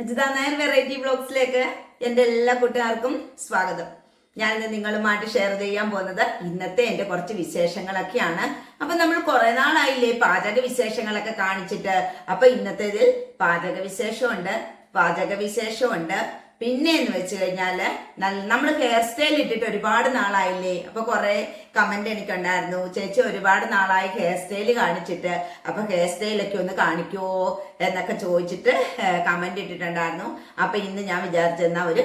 Ajitha Nair variety ബ്ലോഗ്സിലേക്ക് എന്റെ എല്ലാ കൂട്ടുകാർക്കും സ്വാഗതം. ഞാനിന്ന് നിങ്ങളുമായിട്ട് ഷെയർ ചെയ്യാൻ പോകുന്നത് ഇന്നത്തെ എന്റെ കുറച്ച് വിശേഷങ്ങളൊക്കെയാണ്. അപ്പൊ നമ്മൾ കുറെ നാളായില്ലേ പാചക വിശേഷങ്ങളൊക്കെ കാണിച്ചിട്ട്. അപ്പൊ ഇന്നത്തേതിൽ പാചക വിശേഷമുണ്ട് പാചക വിശേഷമുണ്ട് പിന്നെ എന്ന് വെച്ച് കഴിഞ്ഞാൽ നമ്മൾ ഹെയർ സ്റ്റൈൽ ഇട്ടിട്ട് ഒരുപാട് നാളായില്ലേ? അപ്പൊ കുറെ കമന്റ് എനിക്കുണ്ടായിരുന്നു. ചേച്ചി ഒരുപാട് നാളായി ഹെയർ സ്റ്റൈൽ കാണിച്ചിട്ട്. അപ്പൊ ഹെയർ സ്റ്റൈലൊക്കെ ഒന്ന് കാണിക്കുവോ എന്നൊക്കെ ചോദിച്ചിട്ട് കമന്റ് ഇട്ടിട്ടുണ്ടായിരുന്നു. അപ്പൊ ഇന്ന് ഞാൻ വിചാരിച്ചിരുന്ന ഒരു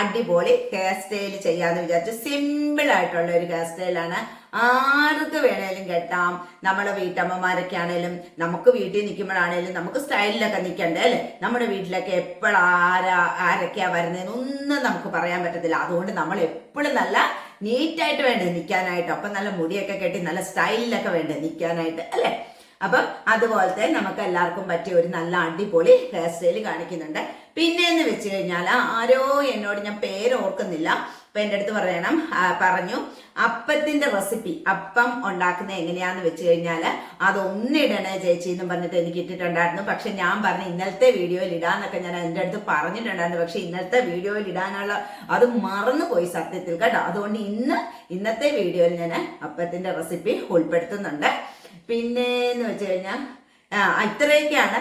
അടിപൊളി ഹെയർ സ്റ്റൈൽ ചെയ്യാന്ന് വിചാരിച്ചു. സിമ്പിൾ ആയിട്ടുള്ള ഒരു ഹെയർ സ്റ്റൈലാണ് ആർക്ക് വേണേലും കെട്ടാം. നമ്മുടെ വീട്ടമ്മമാരൊക്കെ ആണേലും നമുക്ക് വീട്ടിൽ നിൽക്കുമ്പോഴാണേലും നമുക്ക് സ്റ്റൈലിലൊക്കെ നിൽക്കണ്ടേ അല്ലേ? നമ്മുടെ വീട്ടിലൊക്കെ എപ്പോഴാരാ ആരൊക്കെയാ വരുന്നതെന്നൊന്നും നമുക്ക് പറയാൻ പറ്റത്തില്ല. അതുകൊണ്ട് നമ്മൾ എപ്പോഴും നല്ല നീറ്റായിട്ട് വേണ്ടേ നിൽക്കാനായിട്ട്. അപ്പം നല്ല മുടിയൊക്കെ കെട്ടി നല്ല സ്റ്റൈലിലൊക്കെ വേണ്ടേ നിൽക്കാനായിട്ട് അല്ലേ? അപ്പം അതുപോലത്തെ നമുക്ക് എല്ലാവർക്കും പറ്റിയ ഒരു നല്ല അടിപൊളി ഹെയർ സ്റ്റൈൽ കാണിക്കുന്നുണ്ട്. പിന്നെ എന്ന് വെച്ച് കഴിഞ്ഞാൽ ആരോ എന്നോട് ഞാൻ പേര് ഓർക്കുന്നില്ല. അപ്പൊ എന്റെ അടുത്ത് പറയണം. പറഞ്ഞു അപ്പത്തിന്റെ റെസിപ്പി അപ്പം ഉണ്ടാക്കുന്നത് എങ്ങനെയാന്ന് വെച്ച് കഴിഞ്ഞാൽ അത് അതൊന്നിടണേ ചേച്ചി എന്നും പറഞ്ഞിട്ട് എനിക്ക് ഇട്ടിട്ടുണ്ടായിരുന്നു. പക്ഷെ ഞാൻ പറഞ്ഞു ഇന്നലത്തെ വീഡിയോയിൽ ഇടാന്നൊക്കെ ഞാൻ എന്റെ അടുത്ത് പറഞ്ഞിട്ടുണ്ടായിരുന്നു. പക്ഷെ ഇന്നലത്തെ വീഡിയോയിൽ ഇടാനുള്ള അത് മറന്നു പോയി സത്യത്തിൽ കേട്ടോ. അതുകൊണ്ട് ഇന്ന് ഇന്നത്തെ വീഡിയോയിൽ ഞാൻ അപ്പത്തിന്റെ റെസിപ്പി ഉൾപ്പെടുത്തുന്നുണ്ട്. പിന്നെ എന്ന് വെച്ച് കഴിഞ്ഞാൽ ഇത്രയൊക്കെയാണ്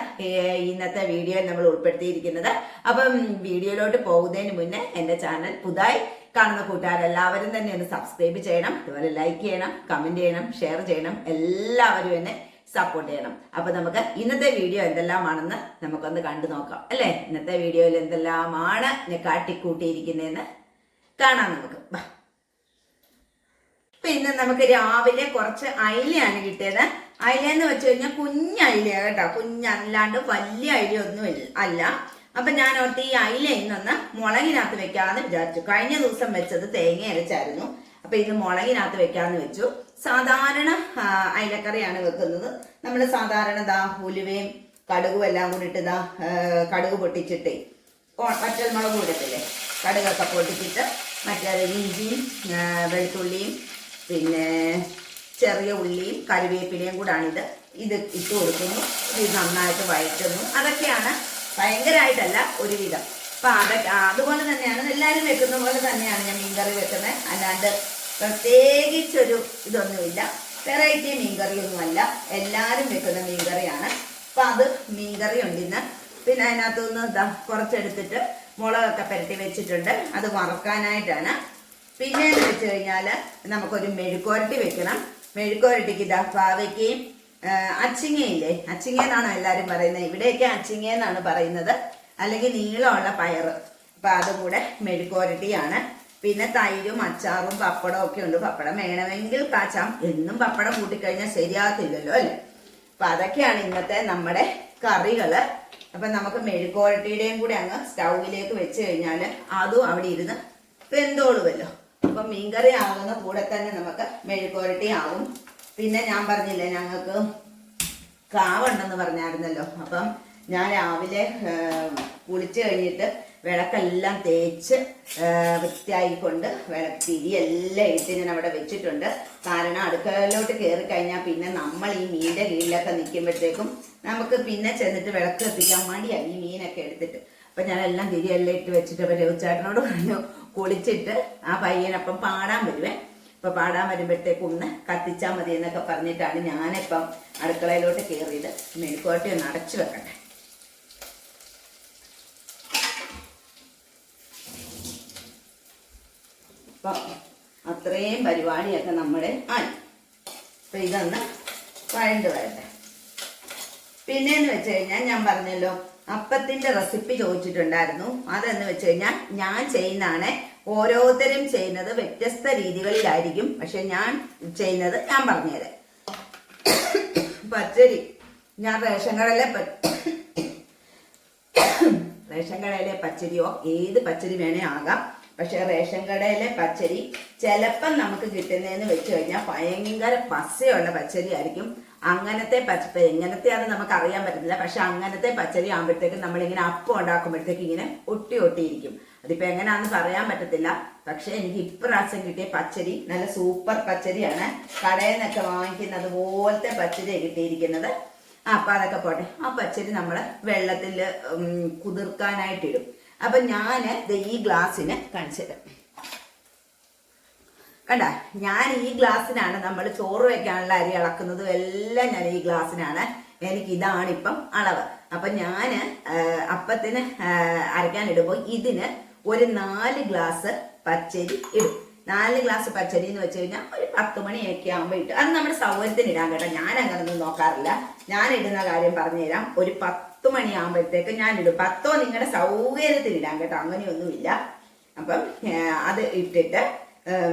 ഇന്നത്തെ വീഡിയോയിൽ നമ്മൾ ഉൾപ്പെടുത്തിയിരിക്കുന്നത്. അപ്പം വീഡിയോയിലോട്ട് പോകുന്നതിന് മുന്നേ എന്റെ ചാനൽ പുതുതായി കാണുന്ന കൂട്ടുകാരെല്ലാവരും തന്നെ ഒന്ന് സബ്സ്ക്രൈബ് ചെയ്യണം അതുപോലെ ലൈക്ക് ചെയ്യണം കമന്റ് ചെയ്യണം ഷെയർ ചെയ്യണം എല്ലാവരും എന്നെ സപ്പോർട്ട് ചെയ്യണം. അപ്പോൾ നമുക്ക് ഇന്നത്തെ വീഡിയോ എന്തെല്ലാമാണെന്ന് നമുക്കൊന്ന് കണ്ടു നോക്കാം അല്ലേ? ഇന്നത്തെ വീഡിയോയിൽ എന്തെല്ലാമാണ് ഞാൻ കാട്ടിക്കൂട്ടിയിരിക്കുന്നതെന്ന് കാണാം നമുക്ക്. അപ്പൊ ഇന്ന് നമുക്ക് രാവിലെ കുറച്ച് അയിലയാണ് കിട്ടിയത്. അയില എന്ന് വെച്ച് കഴിഞ്ഞാൽ കുഞ്ഞ് അയിലയാണ് കേട്ടോ. കുഞ്ഞല്ലാണ്ട് വലിയ അയില ഒന്നും അല്ല അപ്പൊ ഞാൻ ഓർത്ത് ഈ അയില ഇന്നൊന്ന് മുളകിനകത്ത് വെക്കാന്ന് വിചാരിച്ചു. കഴിഞ്ഞ ദിവസം വെച്ചത് തേങ്ങ അരച്ചായിരുന്നു. അപ്പൊ ഇത് മുളകിനകത്ത് വെക്കാന്ന് വെച്ചു. സാധാരണ അയിലക്കറിയാണ് വെക്കുന്നത്. നമ്മൾ സാധാരണ ദാ ഉലുവയും കടുകും എല്ലാം കൂടി ഇട്ട് ദാ കടുക് പൊട്ടിച്ചിട്ടേ വറ്റൽമുളക് കൂടത്തില്ലേ കടുകൊക്കെ പൊട്ടിച്ചിട്ട് മറ്റേ ഇഞ്ചിയും വെളുത്തുള്ളിയും പിന്നെ ചെറിയ ഉള്ളിയും കറിവേപ്പിലയും കൂടാണിത്. ഇത് ഇട്ട് കൊടുക്കുന്നു. ഇത് നന്നായിട്ട് വഴറ്റുന്നു. അതൊക്കെയാണ് ഭയങ്കരമായിട്ടല്ല ഒരുവിധം. അപ്പൊ അതൊക്കെ അതുപോലെ തന്നെയാണ് എല്ലാവരും വെക്കുന്ന പോലെ തന്നെയാണ് ഞാൻ മീൻകറി വെക്കുന്നത് അല്ലാണ്ട് പ്രത്യേകിച്ചൊരു ഇതൊന്നുമില്ല. വെറൈറ്റി മീൻകറിയൊന്നുമല്ല. എല്ലാവരും വെക്കുന്ന മീൻകറിയാണ്. അപ്പൊ അത് മീൻകറി ഉണ്ട് ഇന്ന് പിന്നെ അതിനകത്തുനിന്ന് നിന്ന് കുറച്ചെടുത്തിട്ട് മുളകൊക്കെ പുരട്ടി വെച്ചിട്ടുണ്ട്. അത് വറക്കാനായിട്ടാണ്. പിന്നെ എന്ന് വെച്ച് കഴിഞ്ഞാൽ നമുക്കൊരു മെഴുക്കുരട്ടി വെക്കണം. മെഴുക്കുരട്ടിക്ക് ഇതാ അച്ചിങ്ങയില്ലേ? അച്ചിങ്ങേന്നാണോ എല്ലാരും പറയുന്നത്? ഇവിടെയൊക്കെ അച്ചിങ്ങേന്നാണ് പറയുന്നത്. അല്ലെങ്കിൽ നീളമുള്ള പയറ് അപ്പൊ അതും കൂടെ മെഴുക്കോരട്ടിയാണ് പിന്നെ തൈരും അച്ചാറും പപ്പടവും ഒക്കെ ഉണ്ട്. പപ്പടം വേണമെങ്കിൽ കാച്ചാം. എന്നും പപ്പടം കൂട്ടിക്കഴിഞ്ഞാൽ ശരിയാകത്തില്ലല്ലോ അല്ലേ? അപ്പൊ അതൊക്കെയാണ് ഇന്നത്തെ നമ്മുടെ കറികൾ. അപ്പൊ നമുക്ക് മെഴുക്കോരട്ടിയുടെയും കൂടെ അങ്ങ് സ്റ്റൗവിലേക്ക് വെച്ച് കഴിഞ്ഞാൽ അതും അവിടെ ഇരുന്ന് വെന്തോളുമല്ലോ അപ്പൊ മീൻകറി ആകുന്ന കൂടെ തന്നെ നമുക്ക് മെഴുക്കോരട്ടി ആകും പിന്നെ ഞാൻ പറഞ്ഞില്ലേ ഞങ്ങൾക്ക് കാവുണ്ടെന്ന് പറഞ്ഞായിരുന്നല്ലോ. അപ്പം ഞാൻ രാവിലെ കുളിച്ച് കഴിഞ്ഞിട്ട് വിളക്കെല്ലാം തേച്ച് വൃത്തിയായിക്കൊണ്ട് വിളക്ക് തിരി എല്ലാം ഇട്ട് ഞാൻ അവിടെ വെച്ചിട്ടുണ്ട്. കാരണം അടുക്കളയിലോട്ട് കയറി കഴിഞ്ഞാൽ പിന്നെ നമ്മൾ ഈ മീന്റെ കീഴിലൊക്കെ നിൽക്കുമ്പോഴത്തേക്കും നമുക്ക് പിന്നെ ചെന്നിട്ട് വിളക്ക് എത്തിക്കാൻ വേണ്ടിയാണ് ഈ മീനൊക്കെ എടുത്തിട്ട്. അപ്പം ഞാൻ എല്ലാം തിരിയെല്ലാം ഇട്ട് വെച്ചിട്ട് അപ്പം രഘുചേട്ടനോട് പറഞ്ഞു കുളിച്ചിട്ട് ആ പയ്യനപ്പം പാടാൻ വരുവേ. അപ്പൊ പാടാൻ വരുമ്പോഴത്തേക്ക് ഒന്ന് കത്തിച്ചാൽ മതി എന്നൊക്കെ പറഞ്ഞിട്ടാണ് ഞാനിപ്പം അടുക്കളയിലോട്ട് കയറിയത് മെഴുക്കോട്ടി ഒന്ന് അടച്ചു വെക്കട്ടെ. അപ്പം അത്രയും പരിപാടിയൊക്കെ നമ്മുടെ ആയി. അപ്പൊ ഇതൊന്ന് വഴണ്ട് വരട്ടെ. പിന്നെന്ന് വെച്ച് കഴിഞ്ഞാൽ ഞാൻ പറഞ്ഞല്ലോ അപ്പത്തിന്റെ റെസിപ്പി ചോദിച്ചിട്ടുണ്ടായിരുന്നു. അതെന്ന് വെച്ച് കഴിഞ്ഞാൽ ഞാൻ ചെയ്യുന്നതാണ് ഓരോരുത്തരും ചെയ്യുന്നത് വ്യത്യസ്ത രീതികളിലായിരിക്കും. പക്ഷെ ഞാൻ ചെയ്യുന്നത് ഞാൻ പറഞ്ഞുതരാം. പച്ചരി. ഞാൻ റേഷൻ കടയിലെ റേഷൻ കടയിലെ പച്ചരിയോ ഏത് പച്ചരി വേണേ ആകാം. പക്ഷെ റേഷൻ കടയിലെ പച്ചരി ചിലപ്പം നമുക്ക് കിട്ടുന്നതെന്ന് വെച്ച് കഴിഞ്ഞാൽ ഭയങ്കര പസയുള്ള പച്ചരി ആയിരിക്കും അങ്ങനത്തെ പച്ച എങ്ങനത്തെയാണ് നമുക്ക് അറിയാൻ പറ്റുന്നില്ല പക്ഷെ അങ്ങനത്തെ പച്ചരി ആകുമ്പോഴത്തേക്കും നമ്മളിങ്ങനെ അപ്പം ഉണ്ടാക്കുമ്പോഴത്തേക്ക് ഇങ്ങനെ ഒട്ടി ഒട്ടിയിരിക്കും. അതിപ്പോ എങ്ങനെയാന്ന് പറയാൻ പറ്റത്തില്ല. പക്ഷേ എനിക്ക് ഇപ്രാവശ്യം കിട്ടിയ പച്ചരി നല്ല സൂപ്പർ പച്ചരിയാണ്. കടയിൽ നിന്നൊക്കെ വാങ്ങിക്കുന്നത് പോലത്തെ പച്ചരി കിട്ടിയിരിക്കുന്നത് അപ്പൊ അതൊക്കെ പോട്ടെ. ആ പച്ചരി നമ്മൾ വെള്ളത്തിൽ കുതിർക്കാനായിട്ട് ഇടും അപ്പൊ ഞാൻ ഈ ഗ്ലാസ്സിന് കാണിച്ചത് കണ്ട? ഞാൻ ഈ ഗ്ലാസ്സിനാണ് നമ്മൾ ചോറ് വെക്കാനുള്ള അരി അളക്കുന്നതും എല്ലാം ഞാൻ ഈ ഗ്ലാസ്സിനാണ്. എനിക്ക് ഇതാണ് ഇപ്പം അളവ്. അപ്പൊ ഞാൻ അപ്പത്തിന് അരയ്ക്കാനിടുമ്പോൾ ഇതിന് ഒരു നാല് ഗ്ലാസ് പച്ചരി ഇടും. നാല് ഗ്ലാസ് പച്ചരി എന്ന് വെച്ച് കഴിഞ്ഞാൽ ഒരു പത്ത് മണിയൊക്കെ ആകുമ്പോൾ ഇട്ട് അത് നമ്മുടെ സൗകര്യത്തിന് ഇടാൻ കേട്ടോ. ഞാൻ അങ്ങനൊന്നും നോക്കാറില്ല. ഞാൻ ഇടുന്ന കാര്യം പറഞ്ഞു തരാം ഒരു പത്ത് മണിയാകുമ്പോഴത്തേക്ക് ഞാൻ ഇടും. പത്തോ നിങ്ങളുടെ സൗകര്യത്തിന് ഇടാൻ കേട്ടോ. അങ്ങനെയൊന്നുമില്ല. അപ്പം അത് ഇട്ടിട്ട്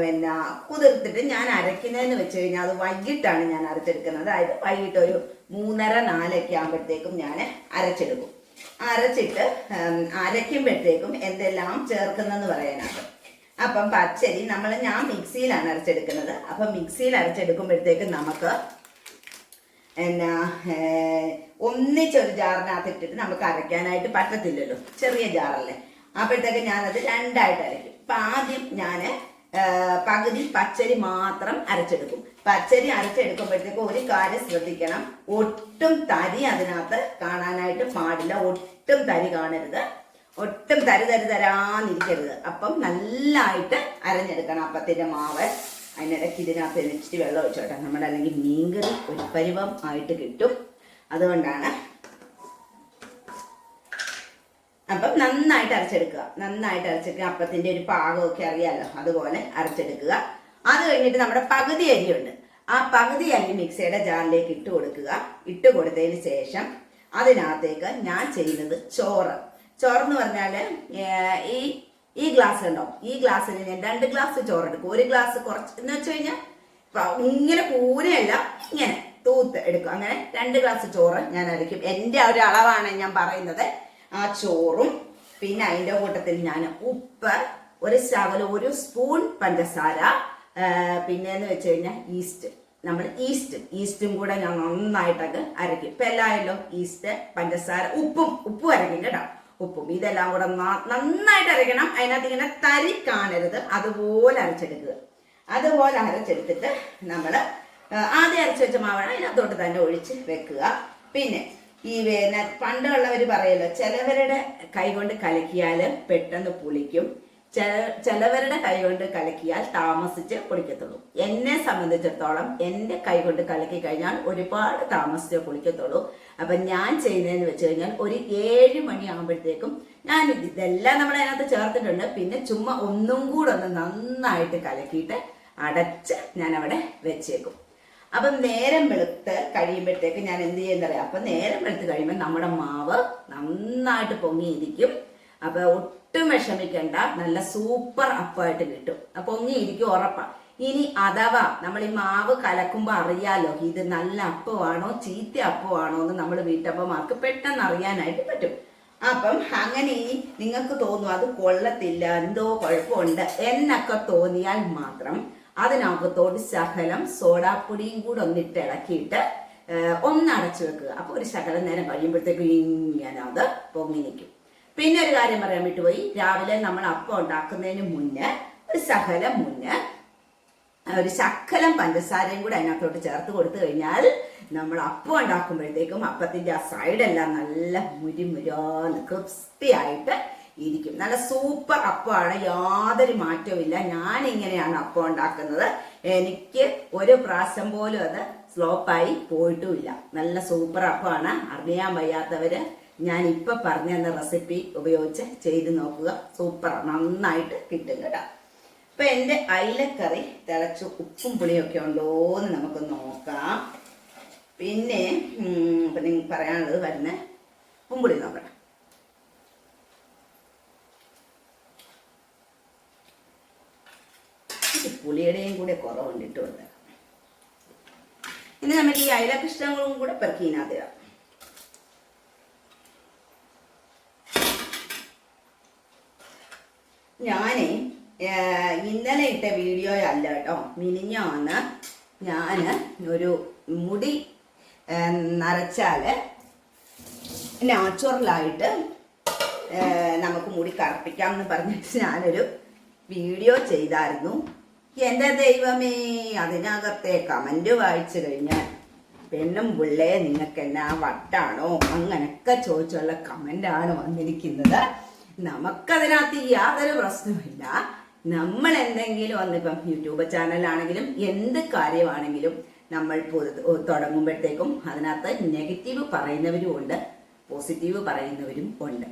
പിന്നെ കുതിർത്തിട്ട് ഞാൻ അരയ്ക്കുന്നതെന്ന് വെച്ച് കഴിഞ്ഞാൽ അത് വൈകിട്ടാണ് ഞാൻ അരച്ചെടുക്കുന്നത്. അതായത് വൈകിട്ട് ഒരു മൂന്നര നാലൊക്കെ ആകുമ്പോഴത്തേക്കും ഞാൻ അരച്ചെടുക്കും. അരച്ചിട്ട് അരയ്ക്കുമ്പോഴത്തേക്കും എന്തെല്ലാം ചേർക്കുന്നെന്ന് പറയാനാണ് അപ്പം പച്ചരി നമ്മൾ ഞാൻ മിക്സിയിലാണ് അരച്ചെടുക്കുന്നത്. അപ്പം മിക്സിയിൽ അരച്ചെടുക്കുമ്പോഴത്തേക്കും നമുക്ക് എന്നാ ഒന്നിച്ചൊരു ജാറിനകത്ത് ഇട്ടിട്ട് നമുക്ക് അരയ്ക്കാനായിട്ട് പറ്റത്തില്ലല്ലോ. ചെറിയ ജാറല്ലേ. അപ്പോഴത്തേക്ക് ഞാനത് രണ്ടായിട്ട് അരയ്ക്കും. അപ്പം ആദ്യം ഞാൻ പകുതി പച്ചരി മാത്രം അരച്ചെടുക്കും. പച്ചരി അരച്ചെടുക്കുമ്പോഴത്തേക്ക് ഒരു കാര്യം ശ്രദ്ധിക്കണം. ഒട്ടും തരി അതിനകത്ത് കാണാനായിട്ട് പാടില്ല. ഒട്ടും തരി കാണരുത്. ഒട്ടും തരി തരി തരാന്നിരിക്കരുത് അപ്പം നല്ലതായിട്ട് അരഞ്ഞെടുക്കണം അപ്പത്തിന്റെ മാവ്. അതിനിടയ്ക്ക് ഇതിനകത്ത് വെച്ചിട്ട് വെള്ളം ഒഴിച്ചോട്ടെ നമ്മുടെ അല്ലെങ്കിൽ മീൻകറി ഒരു പരിവം ആയിട്ട് കിട്ടും. അതുകൊണ്ടാണ്. അപ്പം നന്നായിട്ട് അരച്ചെടുക്കുക. നന്നായിട്ട് അരച്ചെടുക്കുക. അപ്പത്തിന്റെ ഒരു പാകമൊക്കെ അറിയാമല്ലോ അതുപോലെ അരച്ചെടുക്കുക. അത് കഴിഞ്ഞിട്ട് നമ്മുടെ പകുതി അരിയുണ്ട്. ആ പകുതി അരി മിക്സിയുടെ ജാറിലേക്ക് ഇട്ട് കൊടുക്കുക. ഇട്ട് കൊടുത്തതിന് ശേഷം അതിനകത്തേക്ക് ഞാൻ ചെയ്യുന്നത് ചോറ്. ചോറെന്ന് പറഞ്ഞാൽ ഈ ഈ ഗ്ലാസ് ഉണ്ടോ ഈ ഗ്ലാസ്സിന് ഞാൻ രണ്ട് ഗ്ലാസ് ചോറ് എടുക്കും. ഒരു ഗ്ലാസ് കുറച്ച് എന്ന് വെച്ച് കഴിഞ്ഞാൽ ഇങ്ങനെ പൂരയല്ല ഇങ്ങനെ തൂത്ത് എടുക്കും. അങ്ങനെ രണ്ട് ഗ്ലാസ് ചോറ് ഞാൻ അരയ്ക്കും. എന്റെ ഒരു അളവാണ് ഞാൻ പറയുന്നത്. ആ ചോറും പിന്നെ അതിന്റെ കൂട്ടത്തിൽ ഞാൻ ഉപ്പ് ഒരു ശകലം ഒരു സ്പൂൺ പഞ്ചസാര ആ, പിന്നെ എന്ന് വെച്ച് കഴിഞ്ഞാൽ ഈസ്റ്റ് നമ്മൾ ഈസ്റ്റ് ഈസ്റ്റും കൂടെ ഞാൻ നന്നായിട്ടൊക്കെ അരയ്ക്കും. ഇപ്പം എല്ലാമല്ലോ ഈസ്റ്റ് പഞ്ചസാര ഉപ്പും ഉപ്പും അരയ്ക്കും കേട്ടോ. ഉപ്പും. ഇതെല്ലാം കൂടെ നന്നായിട്ട് അരയ്ക്കണം. അതിനകത്ത് ഇങ്ങനെ തരി കാണരുത്. അതുപോലെ അരച്ചെടുക്കുക. അതുപോലെ അരച്ചെടുത്തിട്ട് നമ്മൾ ആദ്യം അരച്ച് വെച്ച മാവാണ് അതിനകത്തോട്ട് തന്നെ ഒഴിച്ച് വെക്കുക. പിന്നെ ഈ വേന പണ്ടുള്ളവർ പറയല്ലോ ചിലവരുടെ കൈ കൊണ്ട് കലക്കിയാൽ പെട്ടെന്ന് പുളിക്കും. ചിലവരുടെ കൈ കൊണ്ട് കലക്കിയാൽ താമസിച്ച് കുളിക്കത്തുള്ളൂ. എന്നെ സംബന്ധിച്ചിടത്തോളം എന്റെ കൈ കൊണ്ട് കലക്കി കഴിഞ്ഞാൽ ഒരുപാട് താമസിച്ച് കുളിക്കത്തുള്ളൂ. അപ്പൊ ഞാൻ ചെയ്യുന്നതെന്ന് വെച്ച് കഴിഞ്ഞാൽ ഒരു ഏഴ് മണിയാകുമ്പോഴത്തേക്കും ഞാൻ ഇത് ഇതെല്ലാം നമ്മൾ അതിനകത്ത് ചേർത്തിട്ടുണ്ട്. പിന്നെ ചുമ്മാ ഒന്നും കൂടെ ഒന്ന് നന്നായിട്ട് കലക്കിയിട്ട് അടച്ച് ഞാൻ അവിടെ വെച്ചേക്കും. അപ്പം നേരം വെളുത്ത് കഴിയുമ്പോഴത്തേക്ക് ഞാൻ എന്ത് ചെയ്യുന്നറിയാം? അപ്പം നേരം വെളുത്ത് കഴിയുമ്പോൾ നമ്മുടെ മാവ് നന്നായിട്ട് പൊങ്ങിയിരിക്കും. അപ്പൊ ഒട്ടും വിഷമിക്കണ്ട. നല്ല സൂപ്പർ അപ്പമായിട്ട് കിട്ടും. അപ്പൊ പൊങ്ങിയിരിക്കും ഉറപ്പാണ് ഇനി അഥവാ നമ്മൾ ഈ മാവ് കലക്കുമ്പോൾ അറിയാലോ ഇത് നല്ല അപ്പമാണോ ചീത്ത അപ്പമാണോ എന്ന് നമ്മൾ വീട്ടപ്പമാർക്ക് പെട്ടെന്ന് അറിയാനായിട്ട് പറ്റും. അപ്പം അങ്ങനെ ഇനി നിങ്ങൾക്ക് തോന്നും അത് കൊള്ളത്തില്ല എന്തോ കുഴപ്പമുണ്ട് എന്നൊക്കെ തോന്നിയാൽ മാത്രം അതിനകത്തോട് ശകലം സോഡാപ്പൊടിയും കൂടെ ഒന്നിട്ട് ഇളക്കിയിട്ട് ഒന്നടച്ചു വെക്കുക. അപ്പൊ ഒരു ശകലം നേരം കഴിയുമ്പോഴത്തേക്കും ഇങ്ങനെ അത് പൊങ്ങി നിൽക്കും. പിന്നെ ഒരു കാര്യം പറയാൻ വിട്ടുപോയി. രാവിലെ നമ്മൾ അപ്പം ഉണ്ടാക്കുന്നതിന് മുന്നേ ഒരു ശകലം മുന്നേ ഒരു ശക്കലം പഞ്ചസാരയും കൂടെ അതിനകത്തോട്ട് ചേർത്ത് കൊടുത്തു കഴിഞ്ഞാൽ നമ്മൾ അപ്പം ഉണ്ടാക്കുമ്പോഴത്തേക്കും അപ്പത്തിന്റെ ആ സൈഡെല്ലാം നല്ല മുരിമുരാന്ന് ക്രിസ്പി ആയിട്ട് ഇരിക്കും. നല്ല സൂപ്പർ അപ്പമാണ്. യാതൊരു മാറ്റവും ഇല്ല. ഞാൻ ഇങ്ങനെയാണ് അപ്പം ഉണ്ടാക്കുന്നത്. എനിക്ക് ഒരു പ്രാവശ്യം പോലും അത് സ്ലോപ്പായി പോയിട്ടുമില്ല നല്ല സൂപ്പർ അപ്പമാണ്. അറിയാൻ വയ്യാത്തവര് ഞാൻ ഇപ്പൊ പറഞ്ഞ റെസിപ്പി ഉപയോഗിച്ച് ചെയ്ത് നോക്കുക. സൂപ്പർ നന്നായിട്ട് കിട്ടും കേട്ടോ. ഇപ്പൊ എന്റെ അയിലക്കറി തിളച്ചു ഉപ്പും പുളിയൊക്കെ ഉണ്ടോ എന്ന് നമുക്ക് നോക്കാം. പിന്നെ ഇപ്പൊ നിങ്ങൾക്ക് പറയാനുള്ളത് വരുന്ന ഉപ്പും പുളി നോക്കണം പുളിയുടെയും കൂടെ കുറവുണ്ട് ഇനി നമുക്ക് ഈ അയിലകൃഷ്ണങ്ങളും കൂടെ പെറുക്കിനകത്ത് ഇടാം. ഏർ, ഇന്നലെ ഇട്ട വീഡിയോ അല്ല കേട്ടോ. മിനിഞ്ഞാന്ന് ഞാൻ ഒരു മുടി ഏർ, നരച്ചാൽ നാച്ചുറലായിട്ട് നമുക്ക് മുടി കറുപ്പിക്കാം എന്ന് പറഞ്ഞിട്ട് ഞാനൊരു വീഡിയോ ചെയ്തായിരുന്നു. എന്റെ ദൈവമേ അതിനകത്തെ കമന്റ് വായിച്ചു കഴിഞ്ഞാൽ പെണ്ണും പിള്ളേ നിങ്ങൾക്ക് എന്നാ വട്ടാണോ? അങ്ങനൊക്കെ ചോദിച്ചുള്ള കമന്റാണ് വന്നിരിക്കുന്നത്. നമുക്കതിനകത്ത് യാതൊരു പ്രശ്നമില്ല നമ്മൾ എന്തെങ്കിലും വന്നിപ്പം യൂട്യൂബ് ചാനലാണെങ്കിലും എന്ത് കാര്യമാണെങ്കിലും നമ്മൾ തുടങ്ങുമ്പോഴത്തേക്കും അതിനകത്ത് നെഗറ്റീവ് പറയുന്നവരും ഉണ്ട് പോസിറ്റീവ് പറയുന്നവരും ഉണ്ട്.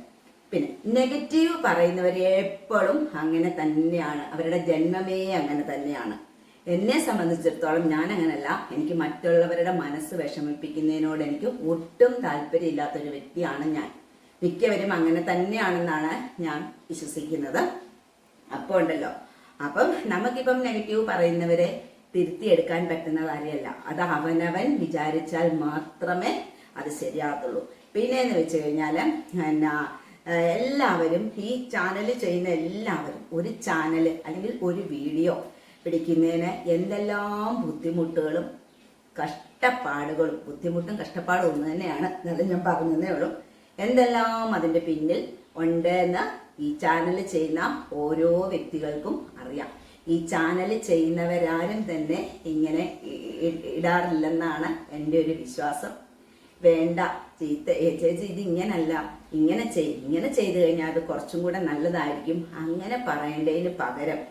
പിന്നെ നെഗറ്റീവ് പറയുന്നവർ എപ്പോഴും അങ്ങനെ തന്നെയാണ്. അവരുടെ ജന്മമേ അങ്ങനെ തന്നെയാണ്. എന്നെ സംബന്ധിച്ചിടത്തോളം ഞാൻ അങ്ങനല്ല എനിക്ക് മറ്റുള്ളവരുടെ മനസ്സ് വിഷമിപ്പിക്കുന്നതിനോട് എനിക്ക് ഒട്ടും താല്പര്യമില്ലാത്തൊരു വ്യക്തിയാണ് ഞാൻ. മിക്കവരും അങ്ങനെ തന്നെയാണെന്നാണ് ഞാൻ വിശ്വസിക്കുന്നത്. അപ്പോൾ ഉണ്ടല്ലോ. അപ്പം നമുക്കിപ്പം നെഗറ്റീവ് പറയുന്നവരെ തിരുത്തിയെടുക്കാൻ പറ്റുന്ന കാര്യമല്ല. അത് അവനവൻ വിചാരിച്ചാൽ മാത്രമേ അത് ശരിയാകത്തുള്ളൂ. പിന്നെ എന്ന് വെച്ച് കഴിഞ്ഞാൽ എന്നാ എല്ലാവരും ഈ ചാനൽ ചെയ്യുന്ന എല്ലാവരും ഒരു ചാനൽ അല്ലെങ്കിൽ ഒരു വീഡിയോ പിടിക്കുന്നതിന് എന്തെല്ലാം ബുദ്ധിമുട്ടുകളും കഷ്ടപ്പാടുകളും ബുദ്ധിമുട്ടും കഷ്ടപ്പാടും ഒന്ന് തന്നെയാണ് എന്നാലും ഞാൻ പറഞ്ഞതേ ഉള്ളൂ. എന്തെല്ലാം അതിന്റെ പിന്നിൽ ഉണ്ട് എന്ന് ഈ ചാനൽ ചെയ്യുന്ന ഓരോ വ്യക്തികൾക്കും അറിയാം. ഈ ചാനൽ ചെയ്യുന്നവരാരും തന്നെ ഇങ്ങനെ ഇടാറില്ലെന്നാണ് എന്റെ ഒരു വിശ്വാസം. വേണ്ട ചീത്ത ചേച്ചി ഇത് ഇങ്ങനല്ല. ഇങ്ങനെ ചെയ് ഇങ്ങനെ ചെയ്തു കഴിഞ്ഞാൽ അത് കുറച്ചും കൂടെ നല്ലതായിരിക്കും. അങ്ങനെ പറയേണ്ടതിന് പകരം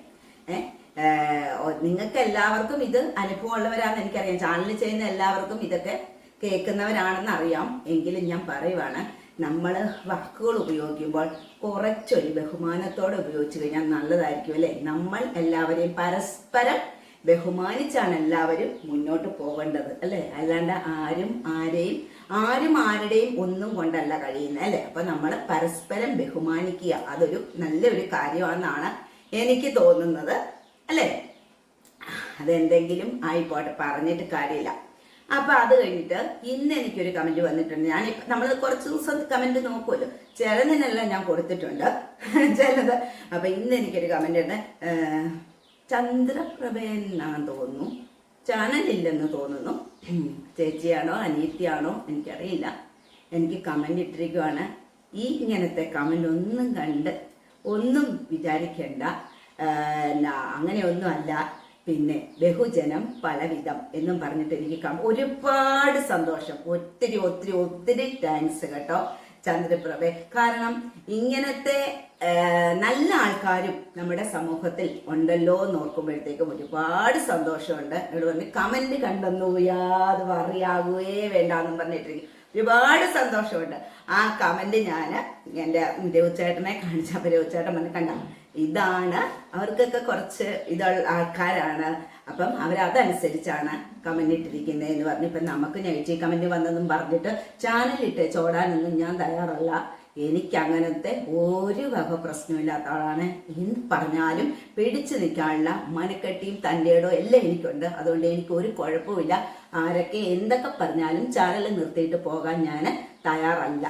നിങ്ങൾക്ക് എല്ലാവർക്കും ഇത് അനുഭവമുള്ളവരാണെന്ന് എനിക്കറിയാം. ചാനൽ ചെയ്യുന്ന എല്ലാവർക്കും ഇതൊക്കെ കേൾക്കുന്നവരാണെന്ന് അറിയാം എങ്കിലും ഞാൻ പറയുവാണ് നമ്മൾ വാക്കുകൾ ഉപയോഗിക്കുമ്പോൾ കുറച്ചൊരു ബഹുമാനത്തോടെ ഉപയോഗിച്ചു കഴിഞ്ഞാൽ നല്ലതായിരിക്കും അല്ലേ? നമ്മൾ എല്ലാവരെയും പരസ്പരം ബഹുമാനിച്ചാണ് എല്ലാവരും മുന്നോട്ട് പോകേണ്ടത് അല്ലേ? അല്ലാണ്ട് ആരും ആരെയും ആരും ആരുടെയും ഒന്നും കൊണ്ടല്ല കഴിയുന്നത് അല്ലേ? അപ്പൊ നമ്മൾ പരസ്പരം ബഹുമാനിക്കുക അതൊരു നല്ലൊരു കാര്യമാണെന്നാണ് എനിക്ക് തോന്നുന്നത് അല്ലേ? അതെന്തെങ്കിലും ആയിക്കോട്ടെ പറഞ്ഞിട്ട് കാര്യമില്ല. അപ്പൊ അത് കഴിഞ്ഞിട്ട് ഇന്ന് എനിക്കൊരു കമന്റ് വന്നിട്ടുണ്ട്. ഞാൻ നമ്മൾ കുറച്ച് ദിവസം കമന്റ് നോക്കുമല്ലോ ചിലതിനെല്ലാം ഞാൻ കൊടുത്തിട്ടുണ്ട്. ചിലത് അപ്പൊ ഇന്ന് എനിക്കൊരു കമന്റ് ഉണ്ട്. ചന്ദ്രപ്രഭ എന്നാന്ന് തോന്നുന്നു. ചാനലില്ലെന്ന് തോന്നുന്നു. ചേച്ചിയാണോ അനിയത്തിയാണോ എനിക്കറിയില്ല. എനിക്ക് കമന്റ് ഇട്ടിരിക്കുവാണ്. ഈ ഇങ്ങനത്തെ കമന്റ് ഒന്നും കണ്ട് ഒന്നും വിചാരിക്കേണ്ട. അങ്ങനെയൊന്നും അല്ല പിന്നെ ബഹുജനം പലവിധം എന്നും പറഞ്ഞിട്ട് എനിക്ക് ഒരുപാട് സന്തോഷം. ഒത്തിരി ഒത്തിരി ഒത്തിരി താങ്ക്സ് കേട്ടോ ചന്ദ്രപ്രഭെ. കാരണം ഇങ്ങനത്തെ നല്ല ആൾക്കാരും നമ്മുടെ സമൂഹത്തിൽ ഉണ്ടല്ലോ എന്ന് ഓർക്കുമ്പോഴത്തേക്കും ഒരുപാട് സന്തോഷമുണ്ട്. എന്നോട് പറഞ്ഞ് കമന്റ് കണ്ടെന്നു യാത് വേണ്ട വേണ്ടാന്നും പറഞ്ഞിട്ടിരിക്കും ഒരുപാട് സന്തോഷമുണ്ട്. ആ കമന്റ് ഞാൻ എന്റെ രവിച്ചേട്ടനെ കാണിച്ചപ്പോൾ രവിച്ചേട്ടൻ പറഞ്ഞ് കണ്ട. ഇതാണ്. അവർക്കൊക്കെ കുറച്ച് ഇതുള്ള ആൾക്കാരാണ്. അപ്പം അവരതനുസരിച്ചാണ് കമന്റ് ഇട്ടിരിക്കുന്നത് എന്ന് പറഞ്ഞു ഇപ്പം നമുക്ക് നെഗറ്റീവ് കമന്റ് വന്നതും പറഞ്ഞിട്ട് ചാനലിട്ട് ചോടാനൊന്നും ഞാൻ തയ്യാറല്ല. എനിക്ക് അങ്ങനത്തെ ഒരു വക പ്രശ്നമില്ലാത്ത ആളാണ്. എന്ത് പറഞ്ഞാലും പിടിച്ചു നിൽക്കാനുള്ള മനക്കെട്ടിയും തന്റെടോ എല്ലാം എനിക്കുണ്ട്. അതുകൊണ്ട് എനിക്ക് ഒരു കുഴപ്പമില്ല ആരൊക്കെ എന്തൊക്കെ പറഞ്ഞാലും ചാനൽ നിർത്തിയിട്ട് പോകാൻ ഞാൻ തയ്യാറല്ല.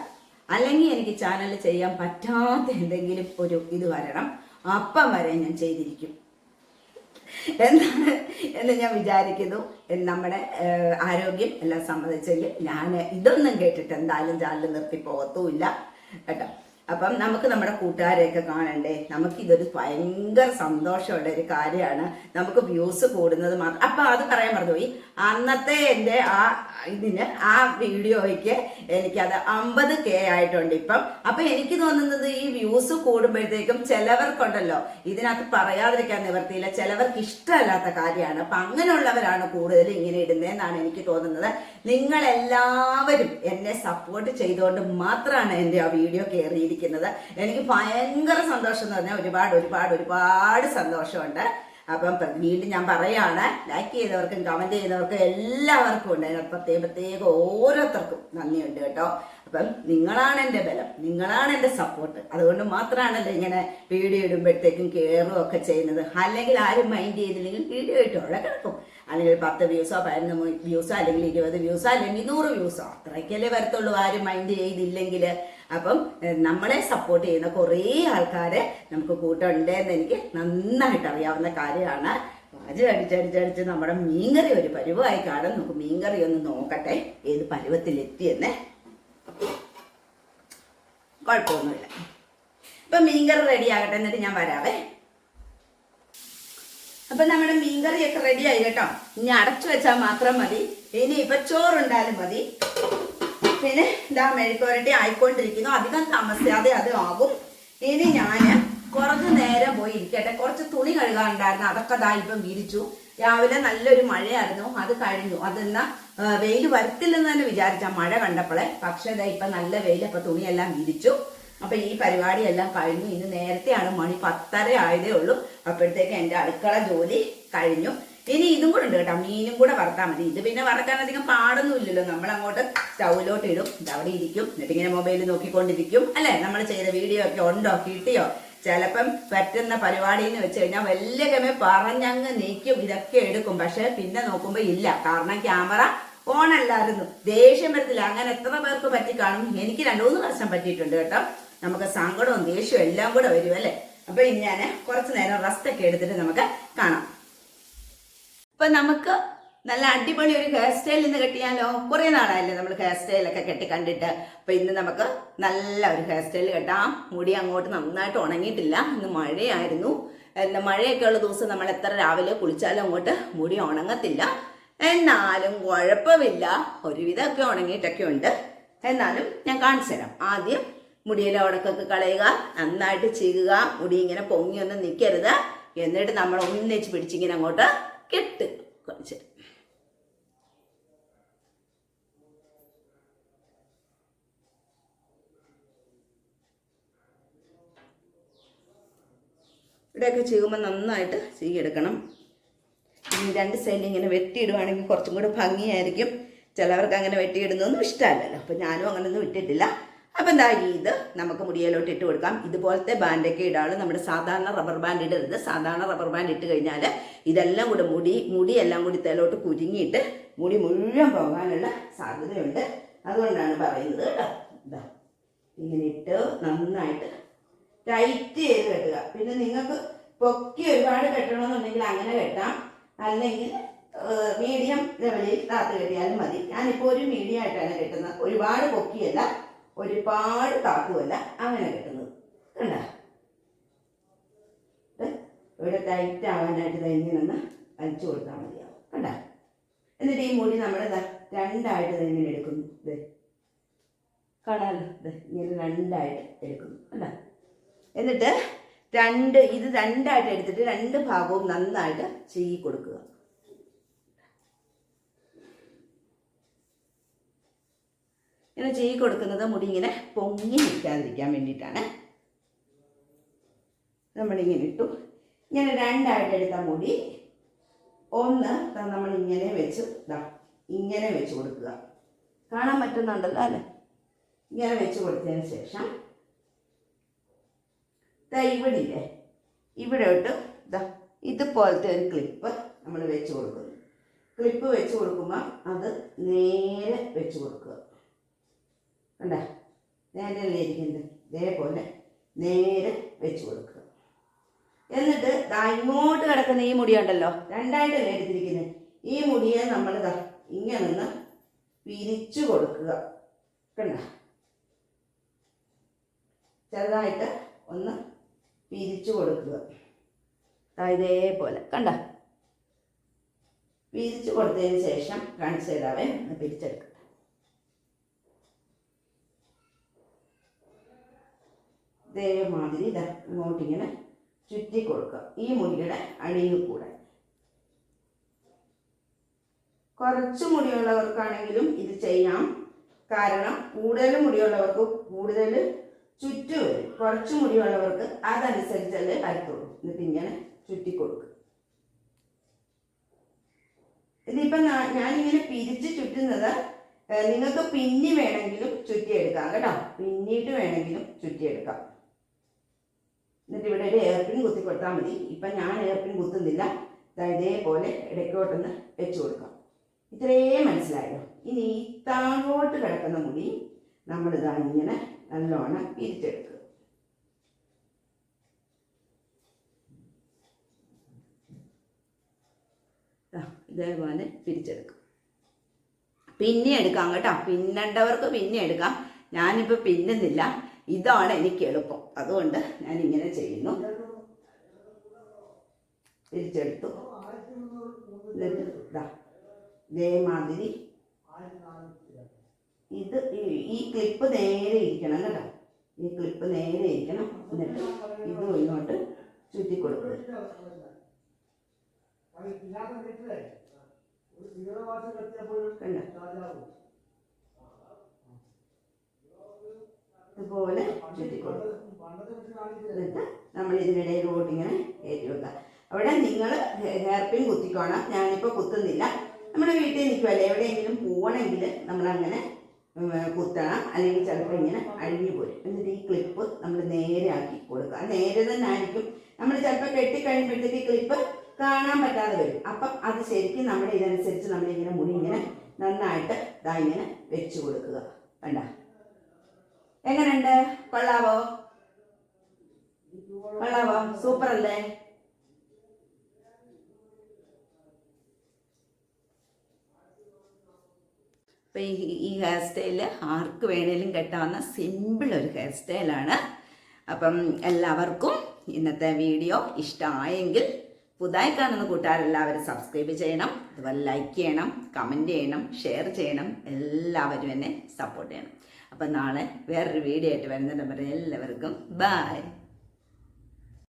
അല്ലെങ്കിൽ എനിക്ക് ചാനൽ ചെയ്യാൻ പറ്റാത്ത എന്തെങ്കിലും ഒരു ഇത് വരണം. അപ്പം വരെ ഞാൻ ചെയ്തിരിക്കും. എന്താണ് എന്ന് ഞാൻ വിചാരിക്കുന്നു. നമ്മുടെ ആരോഗ്യം എല്ലാം സംബന്ധിച്ചെങ്കിൽ ഞാൻ ഇതൊന്നും കേട്ടിട്ട് എന്തായാലും ചാനൽ നിർത്തി പോകത്തുമില്ല. കേട്ടോ. അപ്പം നമുക്ക് നമ്മുടെ കൂട്ടുകാരെയൊക്കെ കാണണ്ടേ? നമുക്ക് ഇതൊരു ഭയങ്കര സന്തോഷമുള്ള ഒരു കാര്യമാണ്. നമുക്ക് വ്യൂസ് കൂടുന്നത് മാത്രം. അപ്പൊ അത് പറയാൻ മറന്നുപോയി. അന്നത്തെ എന്റെ ആ ഇതിന് ആ വീഡിയോയ്ക്ക് എനിക്കത് അമ്പത് കെ ആയിട്ടുണ്ട് ഇപ്പം. അപ്പൊ എനിക്ക് തോന്നുന്നത് ഈ വ്യൂസ് കൂടുമ്പോഴത്തേക്കും ചിലവർക്കുണ്ടല്ലോ ഇതിനകത്ത് പറയാതിരിക്കാൻ നിവർത്തിയില്ല ചിലവർക്ക് ഇഷ്ടമല്ലാത്ത കാര്യമാണ്. അപ്പൊ അങ്ങനെയുള്ളവരാണ് കൂടുതൽ ഇങ്ങനെ ഇടുന്നതെന്നാണ് എനിക്ക് തോന്നുന്നത്. നിങ്ങളെല്ലാവരും എന്നെ സപ്പോർട്ട് ചെയ്തുകൊണ്ട് മാത്രമാണ് എന്റെ ആ വീഡിയോ കയറിയിരിക്കുന്നത് എനിക്ക് ഭയങ്കര സന്തോഷം എന്ന് പറഞ്ഞാൽ ഒരുപാട് ഒരുപാട് ഒരുപാട് സന്തോഷമുണ്ട്. അപ്പം വീണ്ടും ഞാൻ പറയാണ് ലൈക്ക് ചെയ്തവർക്കും കമന്റ് ചെയ്തവർക്കും എല്ലാവർക്കും ഉണ്ട് അതിനകത്ത് പ്രത്യേക പ്രത്യേക ഓരോരുത്തർക്കും നന്ദിയുണ്ട് കേട്ടോ. അപ്പം നിങ്ങളാണ് എന്റെ ബലം നിങ്ങളാണ് എന്റെ സപ്പോർട്ട് അതുകൊണ്ട് മാത്രമാണല്ലോ ഇങ്ങനെ വീഡിയോ ഇടുമ്പോഴത്തേക്കും കയറുകയും ഒക്കെ ചെയ്യുന്നത്. അല്ലെങ്കിൽ ആരും മൈൻഡ് ചെയ്തില്ലെങ്കിൽ വീഡിയോ ഇട്ട് അവിടെ കിടക്കും. അല്ലെങ്കിൽ പത്ത് വ്യൂസോ പതിനൊന്ന് വ്യൂസോ അല്ലെങ്കിൽ ഇരുപത് വ്യൂസോ അല്ലെങ്കിൽ നൂറ് വ്യൂസോ. അത്രയ്ക്കല്ലേ വരത്തുള്ളൂ ആരും മൈൻഡ് ചെയ്തില്ലെങ്കിൽ. അപ്പം നമ്മളെ സപ്പോർട്ട് ചെയ്യുന്ന കുറേ ആൾക്കാരെ നമുക്ക് കൂട്ടുണ്ട് എന്ന് എനിക്ക് നന്നായിട്ട് അറിയാവുന്ന കാര്യമാണ്. പാചകം അടിച്ചടിച്ചടിച്ച് നമ്മുടെ മീൻകറി ഒരു പരുവമായി കാണും. നമുക്ക് മീൻകറി ഒന്ന് നോക്കട്ടെ ഏത് പരുവത്തിലെത്തിയെന്നേ. കുഴപ്പമൊന്നുമില്ല. ഇപ്പൊ മീൻകറി റെഡി ആകട്ടെ എന്നിട്ട് ഞാൻ വരാവേ. അപ്പൊ നമ്മുടെ മീൻകറിയൊക്കെ റെഡി ആയി കേട്ടോ. ഇനി അടച്ചു വെച്ചാൽ മാത്രം മതി. ഇനി ഇപ്പൊ ചോറുണ്ടാലും മതി. പിന്നെ ഇതാ മെഴുക്കുവരട്ടി ആയിക്കൊണ്ടിരിക്കുന്നു. അധികം താമസിയാതെ അത് ആകും. ഇനി ഞാൻ കുറച്ച് നേരം പോയി ഇരിക്കട്ടെ. കുറച്ച് തുണി കഴുകാനുണ്ടായിരുന്നു. അതൊക്കെ ദാ ഇപ്പം വിരിച്ചു. രാവിലെ നല്ലൊരു മഴയായിരുന്നു. അത് കഴിഞ്ഞു. അതെന്നാ വെയിൽ വരത്തില്ലെന്ന് തന്നെ വിചാരിച്ച മഴ കണ്ടപ്പോളെ. പക്ഷെ ഇതാ ഇപ്പൊ നല്ല വെയിൽ അപ്പൊ തുണിയെല്ലാം വിരിച്ചു. അപ്പൊ ഈ പരിപാടിയെല്ലാം കഴിഞ്ഞു. ഇന്ന് നേരത്തെയാണ് മണി പത്തര ആയതേ ഉള്ളൂ. അപ്പോഴത്തേക്ക് എന്റെ അടുക്കള ജോലി കഴിഞ്ഞു. ഇനി ഇതും കൂടെ ഉണ്ട് കേട്ടോ. മീനും കൂടെ വറുത്താൽ മതി. ഇത് പിന്നെ വറക്കാൻ അധികം പാടൊന്നും ഇല്ലല്ലോ നമ്മൾ അങ്ങോട്ട് സ്റ്റൗവിലോട്ട് ഇടും. അവിടെ ഇരിക്കും. എന്നിട്ട് ഇങ്ങനെ മൊബൈലിൽ നോക്കിക്കൊണ്ടിരിക്കും. അല്ലെ? നമ്മൾ ചെയ്ത വീഡിയോ ഒക്കെ ഉണ്ടോ? കിട്ടിയോ? ചിലപ്പം പറ്റുന്ന പരിപാടി എന്ന് വെച്ച് കഴിഞ്ഞാൽ വലിയ കമ്മി പറഞ്ഞങ്ങ് നീക്കും. ഇതൊക്കെ എടുക്കും. പക്ഷെ പിന്നെ നോക്കുമ്പോ ഇല്ല. കാരണം ക്യാമറ ഓൺ അല്ലായിരുന്നു ദേഷ്യം വരത്തില്ല. അങ്ങനെ എത്ര പേർക്ക് പറ്റി കാണും? എനിക്ക് രണ്ടു മൂന്ന് വർഷം പറ്റിയിട്ടുണ്ട് കേട്ടോ. നമുക്ക് സങ്കടവും ദേഷ്യവും എല്ലാം കൂടെ വരും അല്ലേ? അപ്പൊ ഞാൻ കുറച്ച് നേരം റെസ്റ്റ് ഒക്കെ എടുത്തിട്ട് നമുക്ക് കാണാം. ഇപ്പൊ നമുക്ക് നല്ല അടിപൊളി ഒരു ഹെയർ സ്റ്റൈൽ ഇന്ന് കെട്ടിയാലോ കുറേ നാളായില്ലേ നമ്മൾ ഹെയർ സ്റ്റൈലൊക്കെ കെട്ടി കണ്ടിട്ട്. അപ്പൊ ഇന്ന് നമുക്ക് നല്ല ഒരു ഹെയർ സ്റ്റൈൽ കെട്ടാം. മുടി അങ്ങോട്ട് നന്നായിട്ട് ഉണങ്ങിയിട്ടില്ല. ഇന്ന് മഴയായിരുന്നു. എന്താ മഴയൊക്കെ ഉള്ള ദിവസം നമ്മൾ എത്ര രാവിലെ കുളിച്ചാലും അങ്ങോട്ട് മുടി ഉണങ്ങത്തില്ല. എന്നാലും കുഴപ്പമില്ല. ഒരുവിധമൊക്കെ ഉണങ്ങിയിട്ടൊക്കെ ഉണ്ട്. എന്നാലും ഞാൻ കാണിച്ചു തരാം. ആദ്യം മുടിയിലെ ഉടക്കൊക്കെ കളയുക. നന്നായിട്ട് ചെയ്യുക മുടി ഇങ്ങനെ പൊങ്ങിയൊന്നും നിൽക്കരുത് എന്നിട്ട് നമ്മൾ ഒന്നിച്ച് പിടിച്ചിങ്ങനെ അങ്ങോട്ട് കെട്ട്. കുറച്ച്. ഇവിടെയൊക്കെ ചെയ്യുമ്പോൾ നന്നായിട്ട് ചെയ്യെടുക്കണം ഇനി രണ്ട് സൈഡിൽ ഇങ്ങനെ വെട്ടിയിടുവാണെങ്കിൽ കുറച്ചും കൂടെ ഭംഗിയായിരിക്കും. ചിലവർക്ക് അങ്ങനെ വെട്ടിയിടുന്നൊന്നും ഇഷ്ടമല്ലല്ലോ. അപ്പം ഞാനും അങ്ങനെയൊന്നും ഇട്ടിട്ടില്ല. അപ്പം എന്താ ഇത്? നമുക്ക് മുടിയിലോട്ട് ഇട്ട് കൊടുക്കാം. ഇതുപോലത്തെ ബാൻഡൊക്കെ ഇടാൾ നമ്മുടെ സാധാരണ റബ്ബർ ബാൻഡ് ഇടരുത് സാധാരണ റബ്ബർ ബാൻഡ് ഇട്ട് കഴിഞ്ഞാൽ ഇതെല്ലാം കൂടെ മുടി മുടി എല്ലാം കൂടി തലോട്ട് കുരുങ്ങിയിട്ട് മുടി മുഴുവൻ പോകാനുള്ള സാധ്യതയുണ്ട്. അതുകൊണ്ടാണ് പറയുന്നത് കേട്ടോ. ഇങ്ങനെ ഇട്ട് നന്നായിട്ട് ടൈറ്റ് ചെയ്ത് കെട്ടുക പിന്നെ നിങ്ങൾക്ക് പൊക്കി ഒരുപാട് കെട്ടണമെന്നുണ്ടെങ്കിൽ അങ്ങനെ കെട്ടാം. അല്ലെങ്കിൽ മീഡിയം ലെവലിൽ താത്ത് കെട്ടിയാലും മതി. ഞാനിപ്പോൾ ഒരു മീഡിയം ആയിട്ടാണ് കെട്ടുന്നത്. ഒരുപാട് പൊക്കിയല്ല. ഒരുപാട് താക്കുമല്ല അങ്ങനെ കിട്ടുന്നത്. കണ്ട? ഇവിടെ ടൈറ്റ് ആവാനായിട്ട് തന്നെ നിന്ന് വലിച്ചു കൊടുത്താൽ മതിയാവും. കണ്ട? എന്നിട്ട് ഈ മുടി നമ്മൾ രണ്ടായിട്ട് ഇങ്ങനെ എടുക്കുന്നു. കാണാമല്ലോ? ദേ ഇങ്ങനെ രണ്ടായിട്ട് എടുക്കുന്നു. കണ്ട? എന്നിട്ട് രണ്ട് ഇത് രണ്ടായിട്ട് എടുത്തിട്ട് രണ്ട് ഭാഗവും നന്നായിട്ട് ചീകി കൊടുക്കുക. ഇങ്ങനെ ചീകി കൊടുക്കുന്നത് മുടി ഇങ്ങനെ പൊങ്ങി നിൽക്കാതിരിക്കാൻ വേണ്ടിയിട്ടാണ്. നമ്മളിങ്ങനെ ഇട്ടു. ഇങ്ങനെ രണ്ടായിട്ട് എടുത്ത മുടി ഒന്ന് നമ്മൾ ഇങ്ങനെ വെച്ച് ഇതാ ഇങ്ങനെ വെച്ച് കൊടുക്കുക. കാണാൻ പറ്റുന്നുണ്ടല്ലോ അല്ലേ? ഇങ്ങനെ വെച്ച് കൊടുത്തതിന് ശേഷം ദാ ഇവിടെ ഇല്ലേ ഇവിടെ ഇട്ട് ദാ ഇതുപോലത്തെ ഒരു ക്ലിപ്പ് നമ്മൾ വെച്ച് കൊടുക്കുന്നു. ക്ലിപ്പ് വെച്ച് കൊടുക്കുമ്പോൾ അത് നേരെ വെച്ച് കൊടുക്കുക. കണ്ട? നേരെ അല്ലേ ഇരിക്കുന്നത് ഇതേപോലെ നേരെ വെച്ച് കൊടുക്കുക. എന്നിട്ട് ദാ ഇങ്ങോട്ട് കിടക്കുന്ന ഈ മുടി ഉണ്ടല്ലോ രണ്ടായിട്ടല്ലേ എടുത്തിരിക്കുന്നത് ഈ മുടിയെ നമ്മൾ ദാ ഇങ്ങനെ നിന്ന് പിരിച്ചു കൊടുക്കുക. കണ്ട? ചെറുതായിട്ട് ഒന്ന് പിരിച്ചു കൊടുക്കുക. ഇതേപോലെ. കണ്ട? പിരിച്ചു കൊടുത്തതിന് ശേഷം കാണിച്ചു തരാവേ പിരിച്ചെടുക്കുക. ഇതേമാതിരി ഇതാ ഇങ്ങോട്ടിങ്ങനെ ചുറ്റി കൊടുക്കുക ഈ മുടിയുടെ അടിയിൽ കൂടെ. കുറച്ച് മുടിയുള്ളവർക്കാണെങ്കിലും ഇത് ചെയ്യാം. കാരണം കൂടുതൽ മുടിയുള്ളവർക്ക് കൂടുതൽ ചുറ്റു വരും. കുറച്ച് മുടിയുള്ളവർക്ക് അതനുസരിച്ചല്ലേ പറ്റുള്ളൂ എന്നിട്ട് ഇങ്ങനെ ചുറ്റി കൊടുക്കുക ഇതിപ്പം ഞാനിങ്ങനെ പിരിച്ച് ചുറ്റുന്നത് നിങ്ങൾക്ക് പിന്നി വേണമെങ്കിലും ചുറ്റിയെടുക്കാം കേട്ടോ. പിന്നീട് വേണമെങ്കിലും ചുറ്റിയെടുക്കാം. എന്നിട്ട് ഇവിടെ ഒരു എയർപിൻ കുത്തി കൊടുത്താൽ മതി. ഇപ്പം ഞാൻ എയർപിൻ കുത്തുന്നില്ല. ഇതേപോലെ ഇടയ്ക്കോട്ടൊന്ന് വെച്ചു കൊടുക്കാം. ഇത്രയേ മനസ്സിലായോ ഇനി ഈ കിടക്കുന്ന മുടി നമ്മളിതാ ഇങ്ങനെ നല്ലോണം പിരിച്ചെടുക്കുക ഇതേപോലെ പിരിച്ചെടുക്കും. പിന്നെ എടുക്കാം കേട്ടോ. പിന്നണ്ടവർക്ക് പിന്നെ എടുക്കാം. ഞാനിപ്പോൾ പിന്നുന്നില്ല. ഇതാണ് എനിക്ക് എളുപ്പം. അതുകൊണ്ട് ഞാൻ ഇങ്ങനെ ചെയ്യുന്നു. തിരിച്ചെടുത്തു. എന്നിട്ട് ഇതാ ഇതേമാതിരി ഇത് ഈ- ഈ ക്ലിപ്പ് നേരെ ഇരിക്കണം കേട്ടോ. ഈ ക്ലിപ്പ് നേരെ ഇരിക്കണം. എന്നിട്ട് ഇത് ഇങ്ങോട്ട് ചുറ്റി കൊടുക്കും കണ്ടോ? ഇതുപോലെ ചുറ്റി കൊടുക്കുക എന്നിട്ട് നമ്മൾ ഇതിനിടയിലോട്ട് ഇങ്ങനെ കയറ്റി വെക്കുക. അവിടെ നിങ്ങൾ ഹെയർ പിൻ കുത്തിക്കോണം. ഞാനിപ്പോൾ കുത്തുന്നില്ല. നമ്മുടെ വീട്ടിൽ നിൽക്കുമല്ലേ എവിടെയെങ്കിലും പോകണമെങ്കിൽ നമ്മളങ്ങനെ കുത്തണം. അല്ലെങ്കിൽ ചിലപ്പോൾ ഇങ്ങനെ അഴിഞ്ഞു പോരും. എന്നിട്ട് ഈ ക്ലിപ്പ് നമ്മൾ നേരെ ആക്കി കൊടുക്കുക. നേരെ തന്നെ ആയിരിക്കും. നമ്മൾ ചിലപ്പോൾ കെട്ടിക്കഴിയുമ്പോഴത്തേക്ക് ക്ലിപ്പ് കാണാൻ പറ്റാതെ വരും. അപ്പം അത് ശരിക്കും നമ്മുടെ ഇതനുസരിച്ച് നമ്മളിങ്ങനെ മുടി ഇങ്ങനെ നന്നായിട്ട് ഇതാ ഇങ്ങനെ വെച്ച് കൊടുക്കുക. കണ്ട? എങ്ങനെയുണ്ട്? കൊള്ളാവോ? കൊള്ളാവോ? സൂപ്പർ അല്ലേ അപ്പം ഈ ഈ ഹെയർ സ്റ്റൈൽ ആർക്ക് വേണേലും കെട്ടാവുന്ന സിമ്പിൾ ഒരു ഹെയർ സ്റ്റൈലാണ് അപ്പം എല്ലാവർക്കും ഇന്നത്തെ വീഡിയോ ഇഷ്ടമായെങ്കിൽ പുതുതായി കാണുന്ന കൂട്ടുകാരെല്ലാവരും സബ്സ്ക്രൈബ് ചെയ്യണം അതുപോലെ ലൈക്ക് ചെയ്യണം കമന്റ് ചെയ്യണം ഷെയർ ചെയ്യണം എല്ലാവരും എന്നെ സപ്പോർട്ട് ചെയ്യണം. അപ്പം നാളെ വേറൊരു വീഡിയോ ആയിട്ട് വരുന്നുണ്ട് എല്ലാവർക്കും ബൈ